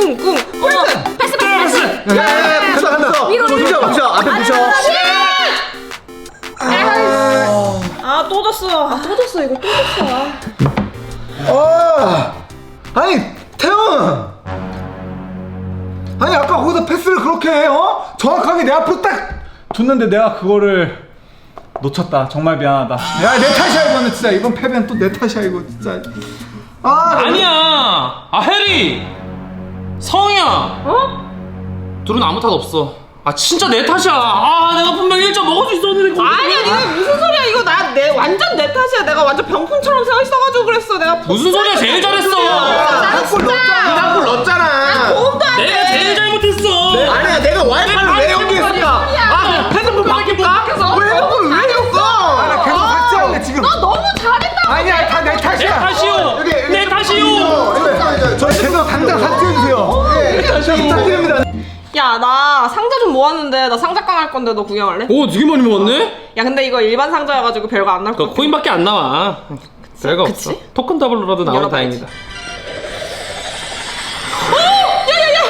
꿍꿍. 어, 패스 패스 패스. 야 야 야 간다 간다 위로, 저 위로. 부셔 부셔 앞에 부셔 아 또 졌어. 아또 졌어. 이거 또 졌어. 어 아니 태훈 아니 아까 거기서 패스를 그렇게 해 어? 정확하게 내 앞으로 딱 뒀는데 내가 그거를 놓쳤다 정말 미안하다 야 내 탓이야 이거는 진짜 이번 패배는 또 내 탓이야 이거 진짜 아 아니야. 아 해리. 성이야. 어? 둘은 아무 탓 없어. 아 진짜 내 탓이야. 아 내가 분명 1점 먹을 수 있었는데. 아니야 내가- 니가 무슨 소리야 이거 나 내 완전 내 탓이야 내가 완전 병풍처럼 서 있어가지고 그랬어 내가 무슨 소리야 제일 잘했어. 한골 넣었잖아 한골 넣었잖아. 도움도 안 돼. 내가 제일 잘못했어. 아니야 내가 와이파이를 왜 연기했을까? 아 핸드폰 바꿀까? 왜 핸드폰을 왜 줬어? 나 계속 같이 할래 지금 너 너무 잘했다. 아니야 다내내 탓이야 탓이요. 여기, 여기. 내 탓이요. 저 계속 당장 같이 부탁드립니다 야 나 상자 좀 모았는데 나 상자 깡 할 건데 너 구경할래? 오 되게 많이 먹었네. 야 근데 이거 일반 상자여가지고 별거 안 나올 것그 같아. 코인밖에 안 나와. 별거 없어. 그치? 토큰 더블로라도 나와 열어봐야지. 다행이다. 야야 야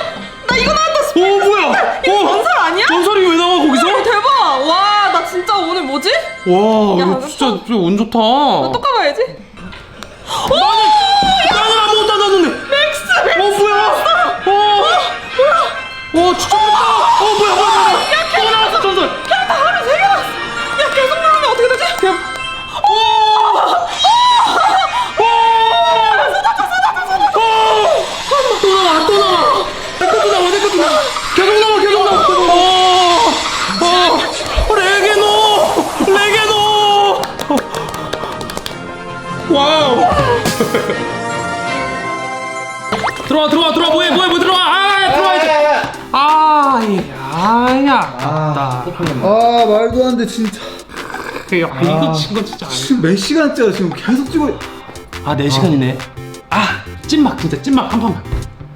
나 이거 나왔다. 오 뭐야? 이거 오, 전설 아니야? 전설이 왜 나와 거기서? 야, 대박. 와 나 진짜 오늘 뭐지? 와 야, 이거 진짜 진짜 운 좋다. 또 까봐야지. 나는 나는 아무것도 안. 맥스 맥스. 어 뭐야? 어? 와 진짜 좋다. 어 뭐야 뭐야 뭐야? 또 나왔어 전설. 야 나 하루 세개 나왔어. 야 계속 나오면 어떻게 되지? 야. 또 나와 또 나와. 내 것도 나와 내 것도 나와. 계속 나와 계속 나와. 어, 어, 레게노 레게노. 와우. 들어와 들어와 들어와 뭐해 뭐해 뭐 들어와 아 들어와야지. 아, 이- 아야 아깝다. 아 말도 안 돼 진짜 야, 이거 친건 진짜 아니야. 지금 몇 시간째야 지금 계속 찍어 아, 4시간이네. 아, 찐막 진짜 찐막 한 판만.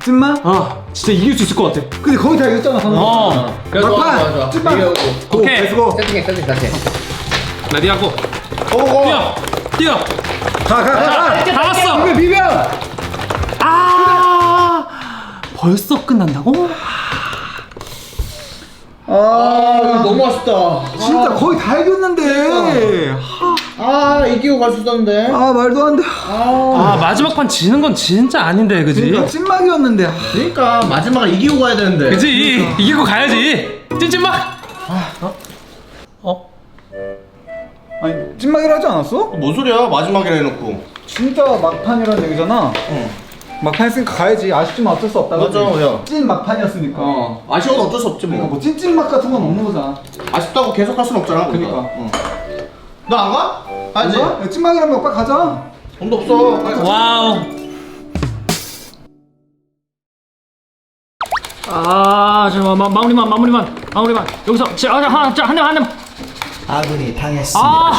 찐마? 어, 진짜 이길 수 있을 것 같아. 근데 거의 다 이겼잖아 방금 어. 막판 찐마 고 오케이. 렛츠고 세팅해 세팅 다시. 레디하고 뛰어. 뛰어. 가가가 다 왔어. 비벼 비벼 아. 벌써 끝난다고? 아 이거 너무 아쉽다. 진짜 거의 다 이겼는데 아 이기고 갈 수 있었는데. 아 말도 안 돼 아, 마지막 판 지는 건 진짜 아닌데, 그지? 그러니까 찐막이었는데 아, 그러니까 마지막에 이기고 가야 되는데. 그지? 이기고 가야지. 찐찐막. 어? 어? 아니 찐막이라 하지 않았어? 뭔 소리야 마지막에 해놓고. 진짜 막판이라는 얘기잖아 막판 했으니까 가야지 아쉽지만 어쩔 수 없다 맞아, 그치? 야. 찐 막판이었으니까 어 아쉬워도 어쩔 수 없지 그러니까 뭐. 뭐 찐찐 막 같은 건 없는 거잖아 아쉽다고 계속 할 순 없잖아. 그러니까. 너 안 가? 가야지. 뭔가? 야, 찐막이라면 오빠 가자 돈도 없어. 빨리 가. 와우. 아, 잠깐만 마, 마무리만 마무리만 마무리만 여기서 자, 아, 하나 자, 한 대만 한 대만. 아군이 당했습니다. 아,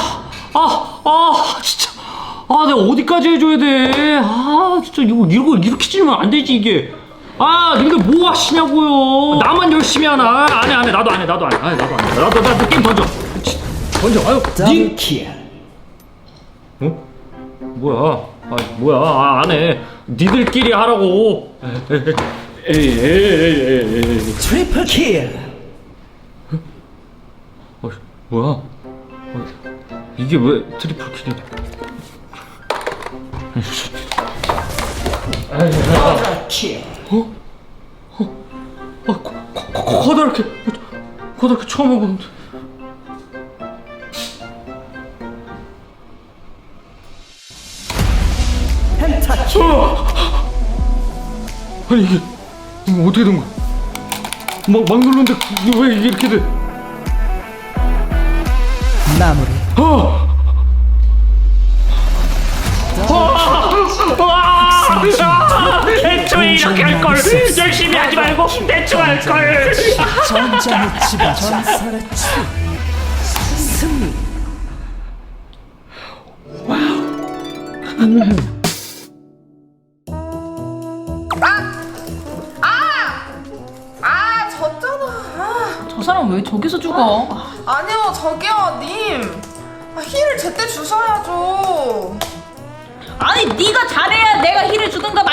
아, 아, 진짜. 아, 내가 어디까지 해줘야 돼? 아, 진짜 이거 이거 이렇게 찌르면 안 되지 이게. 아, 니들 뭐 하시냐고요? 나만 열심히 하나? 안 해, 안 해. 나도 안 해, 나도 안 해. 아니, 나도 안 해. 나도 나도 게임 던져. 치, 던져. 아유, 니. 어? 뭐야? 아 뭐야? 아, 안 해. 니들끼리 하라고. 에이 에이 에이 에이 에이. 트리플 킬. 어, 뭐야? 어, 이게 왜 트리플 킬이야? 더블킬. 아, 거, 거, 거, 커다랗게 커다랗게 처음 해보는데. 펜타킬. 어! 아니 이게 어떻게 된 거야? 막, 막 눌렀는데 이게 왜 이게 이렇게 돼? 마무리. 아! 걸 열심히 하지 말고 대충 할 걸. 전장의 치바 전설의 추. 승리. 아 졌잖아. 아, 저 사람 왜 저기서 죽어? 아니요 저기요 님. 아, 힐을 제때 주셔야죠. 아니 네가 잘해야 내가 힐을 주든가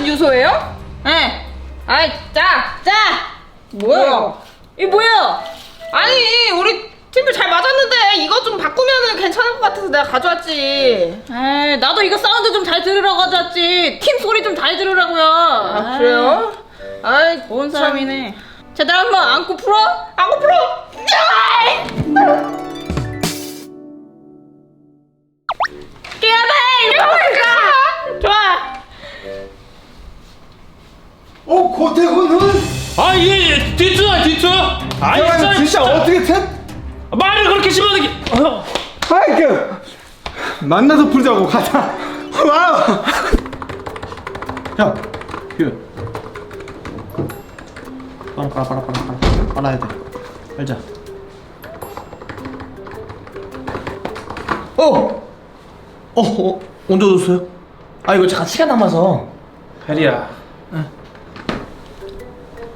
주소예요? 네. 아이, 자, 자. 뭐야? 이 뭐야? 아니 우리 팀들 잘 맞았는데 이거 좀 바꾸면은 괜찮을 것 같아서 내가 가져왔지. 에이, 나도 이거 사운드 좀 잘 들으라고 가져왔지. 팀 소리 좀 잘 들으라고요. 아 그래요? 아이 좋은 사람이네. 자, 나 한번 안고 풀어. 안고 풀어. 깨야돼. 어 고태군은 아 이게 예, 뒤투야 뒤투 아이 태훈 진짜 어떻게 태 말을 그렇게 심하게 어. 아이 그 만나서 풀자고 가자 와 야, 그 빨아 빨아 빨아 빨아 빨아 빨아야 돼 알자 어! 어! 어? 언제 오셨어요? 아 이거 잠깐 시간 남아서 혜리야.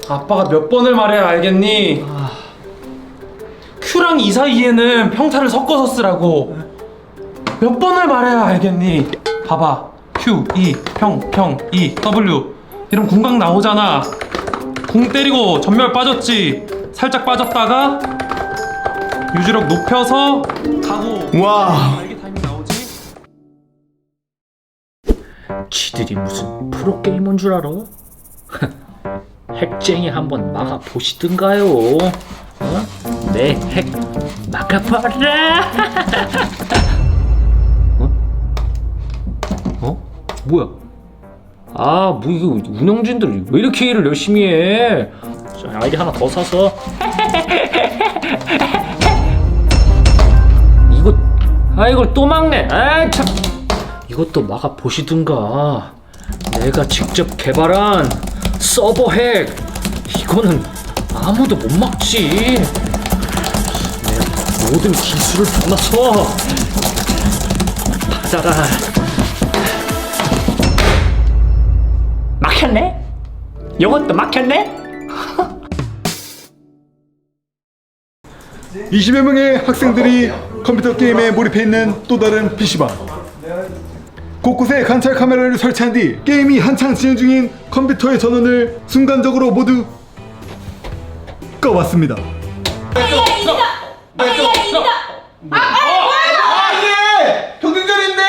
아빠가 몇 번을 말해야 알겠니? Q랑 E 사이에는 평타를 섞어서 쓰라고. 몇 번을 말해야 알겠니? 봐봐. Q, E, 평, 평, E, W. 이런 궁각 나오잖아. 궁 때리고 전멸 빠졌지. 살짝 빠졌다가 유지력 높여서 가고. 와 날개 타이밍 나오지? 지들이 무슨 프로게이머인 줄 알아? 핵쟁이 한번 막아 보시든가요. 어? 내핵 막아봐라. 어? 어? 뭐야? 아, 뭐 이거 운영진들 왜 이렇게 일을 열심히 해? 자, 아이디 하나 더 사서. 이거 아 이걸 또 막네. 아 참. 이것도 막아 보시든가. 내가 직접 개발한 서버 핵. 이거는 아무도 못 막지. 내 모든 기술을 담아서 받아라. 막혔네? 이것도 막혔네? 20여 명의 학생들이 컴퓨터 게임에 몰입해 있는 또 다른 PC방. 곳곳에 관찰 카메라를 설치한 뒤 게임이 한창 진행 중인 컴퓨터의 전원을 순간적으로 모두 꺼봤습니다. 경쟁전인데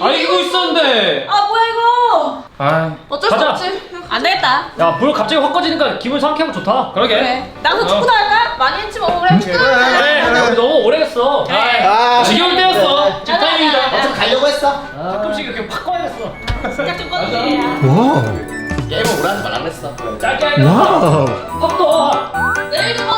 아 이거 있었는데. 아, 뭐야 이거? 아, 어쩔 가자. 수 없지. 안 되겠다. 야, 물 갑자기 확 꺼지니까 기분 상쾌하고 좋다. 그러게. 그래. 나도 축구도 할까? 많이 했지 뭐. 그래. 축구. 그래, 우리 너무 오래 했어. 아, 지겨울 때였어. 지금 타이밍이다. 어차피 가려고 했어 가끔씩 이렇게 팍 꺼야겠어. 시작 좀 꺼주세요. 와우. 게임을 오라는 말안 했어 짧게 하게. 와우. 확 꺼. 내일도 뭐